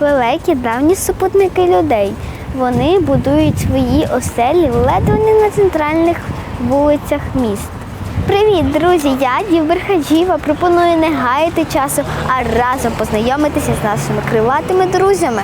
Лелеки давні супутники людей. Вони будують свої оселі ледве не на центральних вулицях міст. Привіт, друзі! Я Дівбер Хаджіва. Пропоную не гаяти часу, а разом познайомитися з нашими крилатими друзями.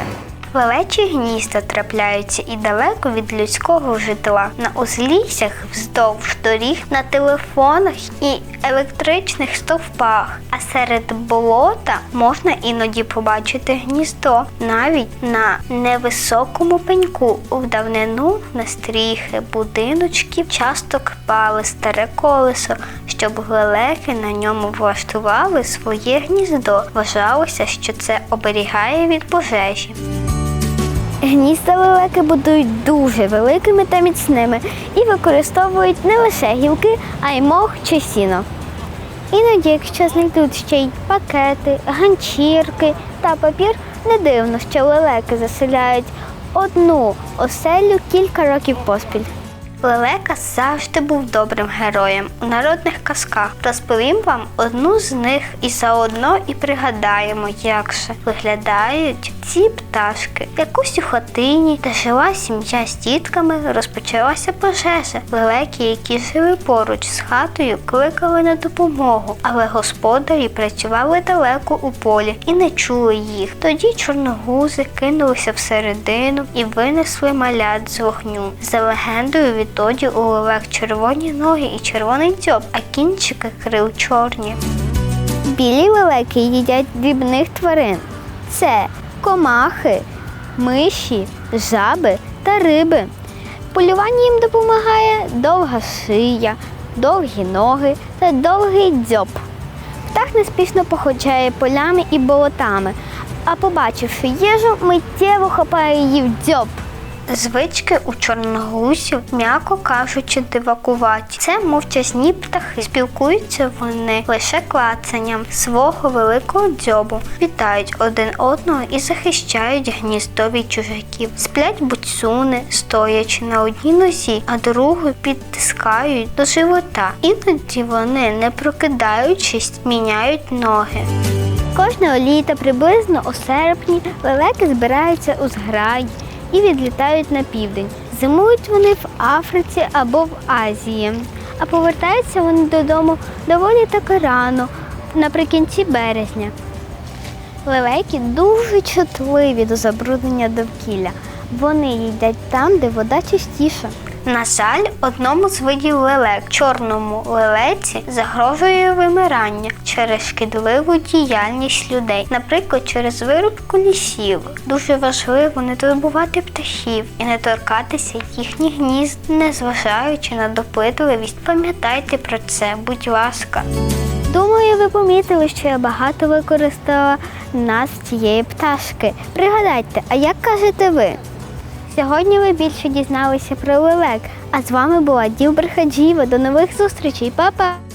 Лелечі гнізда трапляються і далеко від людського житла, на узліссях, вздовж доріг, на телефонах і електричних стовпах. А серед болота можна іноді побачити гніздо, навіть на невисокому пеньку. У давнину на стріхи будиночків часто кпали старе колесо, щоб лелеки на ньому влаштували своє гніздо. Вважалося, що це оберігає від пожежі. Гнізда лелеки будують дуже великими та міцними і використовують не лише гілки, а й мох чи сіно. Іноді, якщо знайдуть ще й пакети, ганчірки та папір, не дивно, що лелеки заселяють одну оселю кілька років поспіль. Лелека завжди був добрим героєм у народних казках. Розповім вам одну з них і заодно і пригадаємо, як же виглядають ці пташки. Якусь у хатині, де жила сім'я з дітками, розпочалася пожежа. Лелеки, які жили поруч з хатою, кликали на допомогу, але господарі працювали далеко у полі і не чули їх. Тоді чорногузи кинулися всередину і винесли малят з вогню. За легендою, відтоді у лелек червоні ноги і червоний дзьоб, а кінчики крил чорні. Білі лелеки їдять дрібних тварин. Це комахи, миші, жаби та риби. Полювання їм допомагає довга шия, довгі ноги та довгий дзьоб. Птах неспішно походжає полями і болотами, а побачивши їжу, миттєво хапає її в дзьоб. Звички у чорногусів, м'яко кажучи, дивакуваті. Це мовчазні птахи. Спілкуються вони лише клацанням свого великого дзьобу, вітають один одного і захищають гніздо від чужаків. Сплять буцюни, стоячи на одній нозі, а другу підтискають до живота. Іноді вони, не прокидаючись, міняють ноги. Кожного літа, приблизно у серпні, лелеки збираються у зграї і відлітають на південь. Зимують вони в Африці або в Азії, а повертаються вони додому доволі таки рано, наприкінці березня. Лелеки дуже чутливі до забруднення довкілля. Вони їдять там, де вода чистіша. На жаль, одному з видів лелек, чорному лелеці, загрожує вимирання через шкідливу діяльність людей, наприклад, через вирубку лісів. Дуже важливо не турбувати птахів і не торкатися їхніх гнізд, незважаючи на допитливість. Пам'ятайте про це, будь ласка. Думаю, ви помітили, що я багато використала нас цієї пташки. Пригадайте, а як кажете ви? Сьогодні ви більше дізналися про лелек, а з вами була Ділбер Хаджіва. До нових зустрічей, Па-па!